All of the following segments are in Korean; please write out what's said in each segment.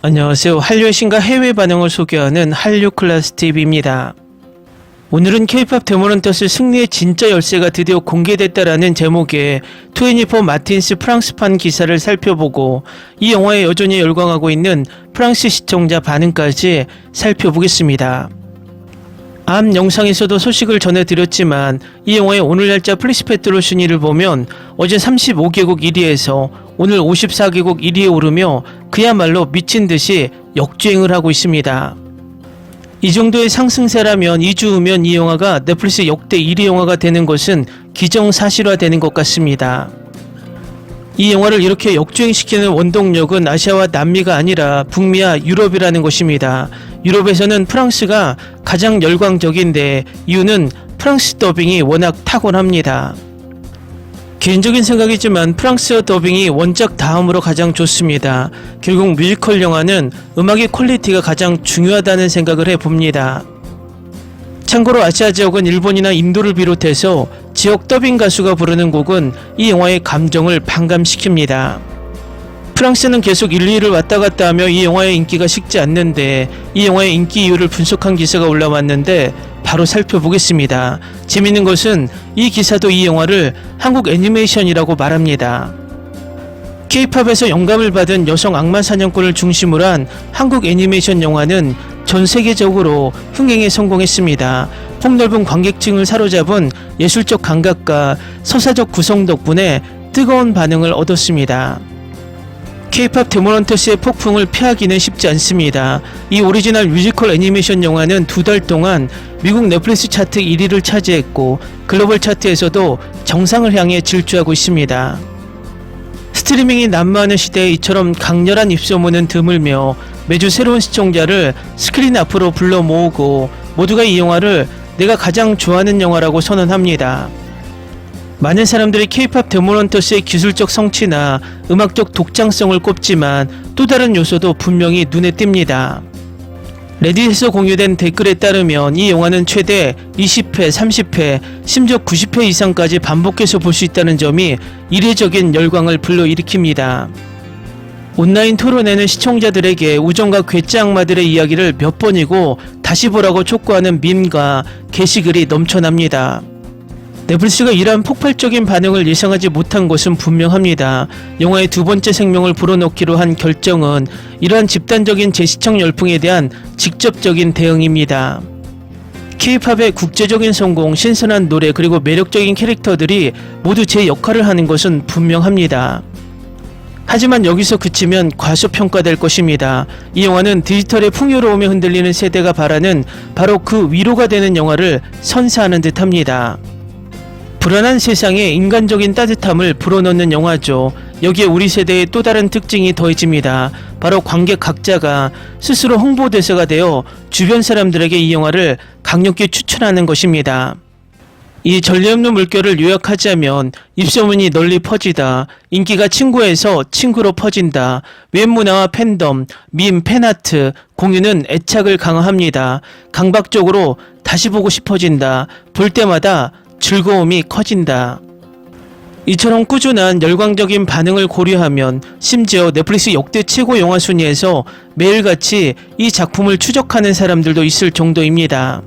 안녕하세요. 한류의 신과 해외 반응을 소개하는 한류 클래스 TV입니다. 오늘은 K-팝 데모런터스 승리의 진짜 열쇠가 드디어 공개됐다라는 제목의 24 마틴스 프랑스판 기사를 살펴보고 이 영화에 여전히 열광하고 있는 프랑스 시청자 반응까지 살펴보겠습니다. 앞 영상에서도 소식을 전해드렸지만 이 영화의 오늘 날짜 플리스페트로 순위를 보면 어제 35개국 1위에서 오늘 54개국 1위에 오르며 그야말로 미친 듯이 역주행을 하고 있습니다. 이 정도의 상승세라면 2주 후면 이 영화가 넷플릭스 역대 1위 영화가 되는 것은 기정사실화되는 것 같습니다. 이 영화를 이렇게 역주행시키는 원동력은 아시아와 남미가 아니라 북미와 유럽이라는 것입니다. 유럽에서는 프랑스가 가장 열광적인데 이유는 프랑스 더빙이 워낙 탁월합니다. 개인적인 생각이지만 프랑스어 더빙이 원작 다음으로 가장 좋습니다. 결국 뮤지컬 영화는 음악의 퀄리티가 가장 중요하다는 생각을 해봅니다. 참고로 아시아 지역은 일본이나 인도를 비롯해서 지역 더빙 가수가 부르는 곡은 이 영화의 감정을 반감시킵니다. 프랑스는 계속 1, 2위를 왔다 갔다 하며 이 영화의 인기가 식지 않는데 이 영화의 인기 이유를 분석한 기사가 올라왔는데 바로 살펴보겠습니다. 재밌는 것은 이 기사도 이 영화를 한국 애니메이션이라고 말합니다. K-팝에서 영감을 받은 여성 악마 사냥꾼을 중심으로 한 한국 애니메이션 영화는 전 세계적으로 흥행에 성공했습니다. 폭넓은 관객층을 사로잡은 예술적 감각과 서사적 구성 덕분에 뜨거운 반응을 얻었습니다. K-팝 데모런터스의 폭풍을 피하기는 쉽지 않습니다. 이 오리지널 뮤지컬 애니메이션 영화는 두 달 동안 미국 넷플릭스 차트 1위를 차지했고 글로벌 차트에서도 정상을 향해 질주하고 있습니다. 스트리밍이 난무하는 시대에 이처럼 강렬한 입소문은 드물며 매주 새로운 시청자를 스크린 앞으로 불러 모으고 모두가 이 영화를 내가 가장 좋아하는 영화라고 선언합니다. 많은 사람들이 K-팝 데모런터스의 기술적 성취나 음악적 독창성을 꼽지만 또 다른 요소도 분명히 눈에 띕니다. 레딧에서 공유된 댓글에 따르면 이 영화는 최대 20회, 30회, 심지어 90회 이상까지 반복해서 볼 수 있다는 점이 이례적인 열광을 불러일으킵니다. 온라인 토론에는 시청자들에게 우정과 괴짜 악마들의 이야기를 몇 번이고 다시 보라고 촉구하는 밈과 게시글이 넘쳐납니다. 넷플릭스가 이러한 폭발적인 반응을 예상하지 못한 것은 분명합니다. 영화의 두 번째 생명을 불어넣기로 한 결정은 이러한 집단적인 재시청 열풍에 대한 직접적인 대응입니다. K-팝의 국제적인 성공, 신선한 노래 그리고 매력적인 캐릭터들이 모두 제 역할을 하는 것은 분명합니다. 하지만 여기서 그치면 과소평가될 것입니다. 이 영화는 디지털의 풍요로움에 흔들리는 세대가 바라는 바로 그 위로가 되는 영화를 선사하는 듯 합니다. 불안한 세상에 인간적인 따뜻함을 불어넣는 영화죠. 여기에 우리 세대의 또 다른 특징이 더해집니다. 바로 관객 각자가 스스로 홍보대사가 되어 주변 사람들에게 이 영화를 강력히 추천하는 것입니다. 이 전례 없는 물결을 요약하자면 입소문이 널리 퍼지다, 인기가 친구에서 친구로 퍼진다, 웹문화와 팬덤, 밈, 팬아트, 공유는 애착을 강화합니다. 강박적으로 다시 보고 싶어진다, 볼 때마다 즐거움이 커진다. 이처럼 꾸준한 열광적인 반응을 고려하면 심지어 넷플릭스 역대 최고 영화 순위에서 매일같이 이 작품을 추적하는 사람들도 있을 정도입니다.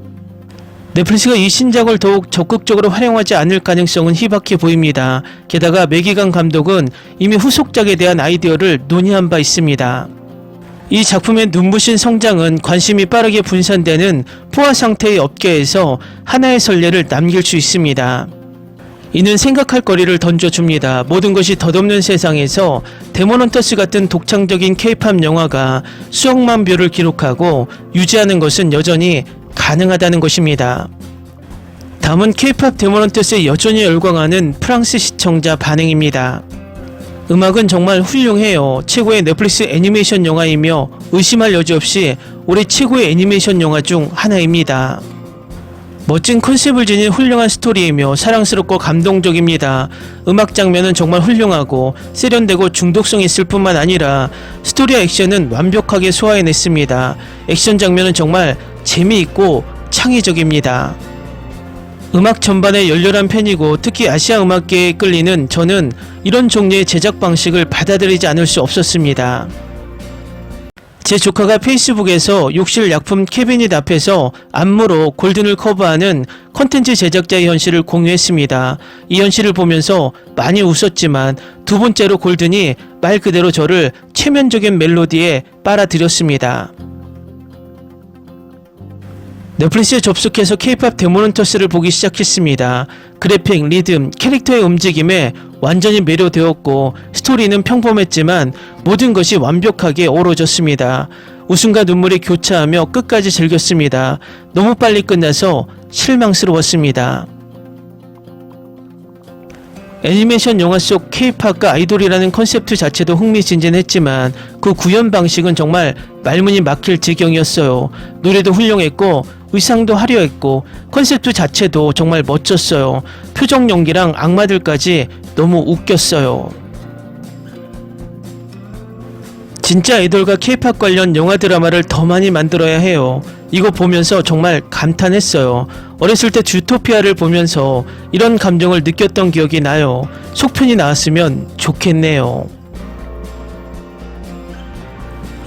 넷플릭스가 이 신작을 더욱 적극적으로 활용하지 않을 가능성은 희박해 보입니다. 게다가 매기강 감독은 이미 후속작에 대한 아이디어를 논의한 바 있습니다. 이 작품의 눈부신 성장은 관심이 빠르게 분산되는 포화 상태의 업계에서 하나의 선례를 남길 수 있습니다. 이는 생각할 거리를 던져줍니다. 모든 것이 덧없는 세상에서 데모넌터스 같은 독창적인 케이팝 영화가 수억만 뷰를 기록하고 유지하는 것은 여전히 가능하다는 것입니다. 다음은 케이팝 데모넌터스에 여전히 열광하는 프랑스 시청자 반응입니다. 음악은 정말 훌륭해요. 최고의 넷플릭스 애니메이션 영화이며 의심할 여지 없이 올해 최고의 애니메이션 영화 중 하나입니다. 멋진 컨셉을 지닌 훌륭한 스토리이며 사랑스럽고 감동적입니다. 음악 장면은 정말 훌륭하고 세련되고 중독성 있을 뿐만 아니라 스토리와 액션은 완벽하게 소화해냈습니다. 액션 장면은 정말 재미있고 창의적입니다. 음악 전반에 열렬한 팬이고 특히 아시아 음악계에 끌리는 저는 이런 종류의 제작 방식을 받아들이지 않을 수 없었습니다. 제 조카가 페이스북에서 욕실 약품 캐비닛 앞에서 안무로 골든을 커버하는 컨텐츠 제작자의 현실을 공유했습니다. 이 현실을 보면서 많이 웃었지만 두 번째로 골든이 말 그대로 저를 체면적인 멜로디에 빨아들였습니다. 넷플릭스에 접속해서 K-팝 데모넌터스를 보기 시작했습니다. 그래픽, 리듬, 캐릭터의 움직임에 완전히 매료되었고 스토리는 평범했지만 모든 것이 완벽하게 어우러졌습니다. 웃음과 눈물이 교차하며 끝까지 즐겼습니다. 너무 빨리 끝나서 실망스러웠습니다. 애니메이션 영화 속 K-팝과 아이돌이라는 컨셉트 자체도 흥미진진했지만 그 구현 방식은 정말 말문이 막힐 지경이었어요. 노래도 훌륭했고 의상도 화려했고 컨셉트 자체도 정말 멋졌어요. 표정 연기랑 악마들까지 너무 웃겼어요. 진짜 아이돌과 K-팝 관련 영화 드라마를 더 많이 만들어야 해요. 이거 보면서 정말 감탄했어요. 어렸을 때 주토피아를 보면서 이런 감정을 느꼈던 기억이 나요. 속편이 나왔으면 좋겠네요.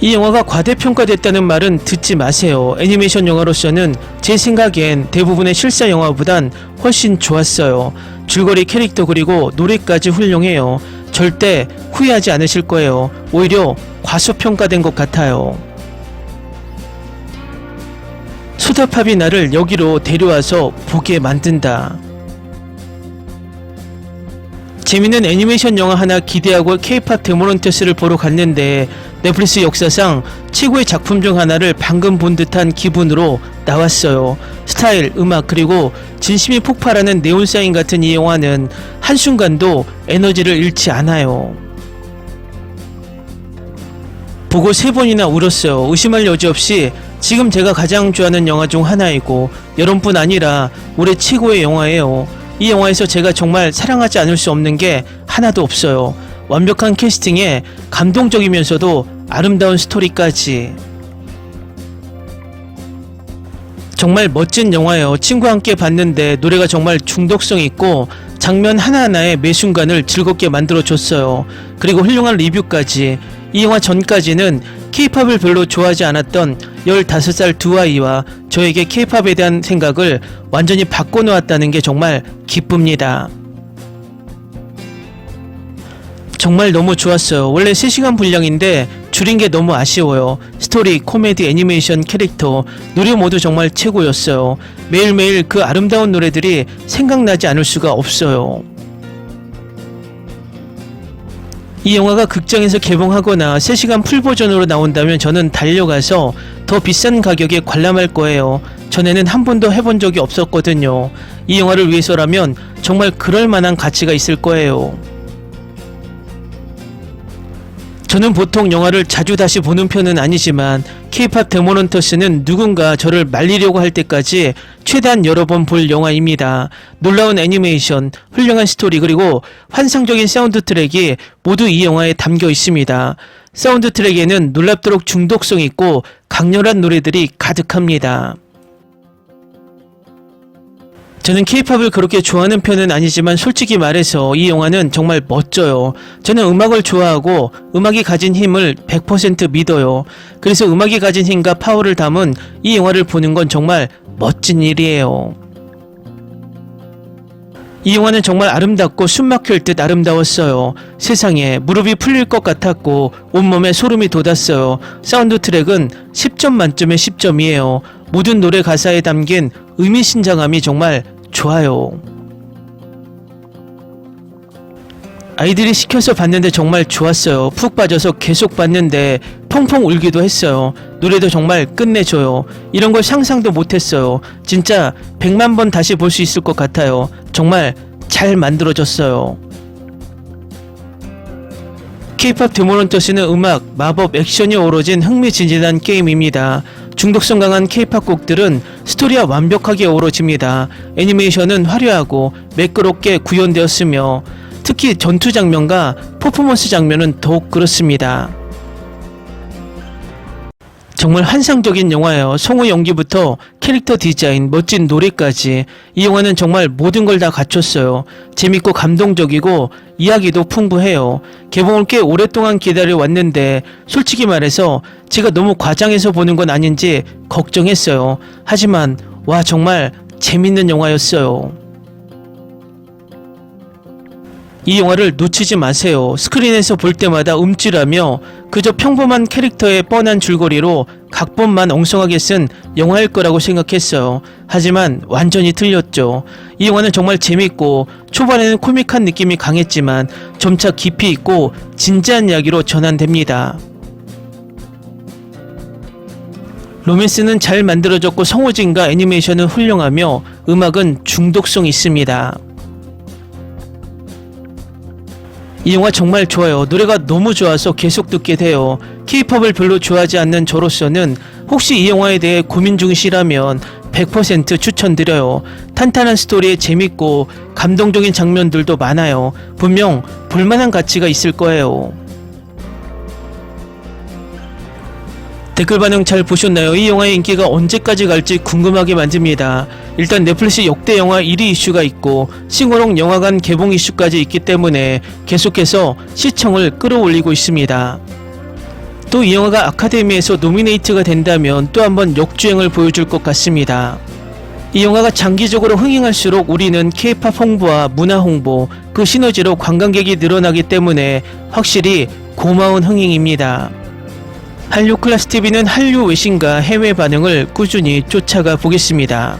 이 영화가 과대평가됐다는 말은 듣지 마세요. 애니메이션 영화로서는 제 생각엔 대부분의 실사 영화보단 훨씬 좋았어요. 줄거리 캐릭터 그리고 노래까지 훌륭해요. 절대 후회하지 않으실 거예요. 오히려 과소평가된 것 같아요. 소다팝이 나를 여기로 데려와서 보게 만든다. 재밌는 애니메이션 영화 하나 기대하고 K-팝 데모넌테스를 보러 갔는데 넷플릭스 역사상 최고의 작품 중 하나를 방금 본 듯한 기분으로 나왔어요. 스타일, 음악, 그리고 진심이 폭발하는 네온사인 같은 이 영화는 한순간도 에너지를 잃지 않아요. 보고 세 번이나 울었어요. 의심할 여지 없이 지금 제가 가장 좋아하는 영화 중 하나이고 여러분뿐 아니라 올해 최고의 영화예요. 이 영화에서 제가 정말 사랑하지 않을 수 없는 게 하나도 없어요. 완벽한 캐스팅에 감동적이면서도 아름다운 스토리까지. 정말 멋진 영화예요. 친구와 함께 봤는데 노래가 정말 중독성 있고 장면 하나하나에 매 순간을 즐겁게 만들어줬어요. 그리고 훌륭한 리뷰까지. 이 영화 전까지는 케이팝을 별로 좋아하지 않았던 15살 두 아이와 저에게 케이팝에 대한 생각을 완전히 바꿔놓았다는 게 정말 기쁩니다. 정말 너무 좋았어요. 원래 3시간 분량인데 줄인 게 너무 아쉬워요. 스토리, 코미디, 애니메이션, 캐릭터, 노래 모두 정말 최고였어요. 매일매일 그 아름다운 노래들이 생각나지 않을 수가 없어요. 이 영화가 극장에서 개봉하거나 3시간 풀 버전으로 나온다면 저는 달려가서 더 비싼 가격에 관람할 거예요. 전에는 한 번도 해본 적이 없었거든요. 이 영화를 위해서라면 정말 그럴 만한 가치가 있을 거예요. 저는 보통 영화를 자주 다시 보는 편은 아니지만 K-팝 데모넌터스는 누군가 저를 말리려고 할 때까지 최대한 여러 번 볼 영화입니다. 놀라운 애니메이션, 훌륭한 스토리 그리고 환상적인 사운드 트랙이 모두 이 영화에 담겨 있습니다. 사운드 트랙에는 놀랍도록 중독성 있고 강렬한 노래들이 가득합니다. 저는 케이팝을 그렇게 좋아하는 편은 아니지만 솔직히 말해서 이 영화는 정말 멋져요. 저는 음악을 좋아하고 음악이 가진 힘을 100% 믿어요. 그래서 음악이 가진 힘과 파워를 담은 이 영화를 보는 건 정말 멋진 일이에요. 이 영화는 정말 아름답고 숨막힐 듯 아름다웠어요. 세상에 무릎이 풀릴 것 같았고 온몸에 소름이 돋았어요. 사운드 트랙은 10점 만점에 10점이에요. 모든 노래 가사에 담긴 의미심장함이 정말 좋아요. 아이들이 시켜서 봤는데 정말 좋았어요. 푹 빠져서 계속 봤는데 펑펑 울기도 했어요. 노래도 정말 끝내줘요. 이런 걸 상상도 못했어요. 진짜 100만 번 다시 볼 수 있을 것 같아요. 정말 잘 만들어졌어요. K-팝 데모넌터스는 음악, 마법, 액션이 어우러진 흥미진진한 게임입니다. 중독성 강한 K-팝 곡들은 스토리와 완벽하게 어우러집니다. 애니메이션은 화려하고 매끄럽게 구현되었으며 특히 전투 장면과 퍼포먼스 장면은 더욱 그렇습니다. 정말 환상적인 영화예요. 성우 연기부터 캐릭터 디자인, 멋진 노래까지 이 영화는 정말 모든 걸 다 갖췄어요. 재밌고 감동적이고 이야기도 풍부해요. 개봉을 꽤 오랫동안 기다려 왔는데 솔직히 말해서 제가 너무 과장해서 보는 건 아닌지 걱정했어요. 하지만 와 정말 재밌는 영화였어요. 이 영화를 놓치지 마세요. 스크린에서 볼 때마다 움찔하며 그저 평범한 캐릭터의 뻔한 줄거리로 각본만 엉성하게 쓴 영화일 거라고 생각했어요. 하지만 완전히 틀렸죠. 이 영화는 정말 재밌고 초반에는 코믹한 느낌이 강했지만 점차 깊이 있고 진지한 이야기로 전환됩니다. 로맨스는 잘 만들어졌고 성우진과 애니메이션은 훌륭하며 음악은 중독성 있습니다. 이 영화 정말 좋아요. 노래가 너무 좋아서 계속 듣게 돼요. K-팝을 별로 좋아하지 않는 저로서는 혹시 이 영화에 대해 고민 중이시라면 100% 추천드려요. 탄탄한 스토리에 재밌고 감동적인 장면들도 많아요. 분명 볼만한 가치가 있을 거예요. 댓글 반응 잘 보셨나요? 이 영화의 인기가 언제까지 갈지 궁금하게 만듭니다. 일단 넷플릭스 역대 영화 1위 이슈가 있고 싱어롱 영화관 개봉 이슈까지 있기 때문에 계속해서 시청을 끌어올리고 있습니다. 또 이 영화가 아카데미에서 노미네이트가 된다면 또 한번 역주행을 보여줄 것 같습니다. 이 영화가 장기적으로 흥행할수록 우리는 K-팝 홍보와 문화 홍보, 그 시너지로 관광객이 늘어나기 때문에 확실히 고마운 흥행입니다. 한류 클래스 TV는 한류 외신과 해외 반응을 꾸준히 쫓아가 보겠습니다.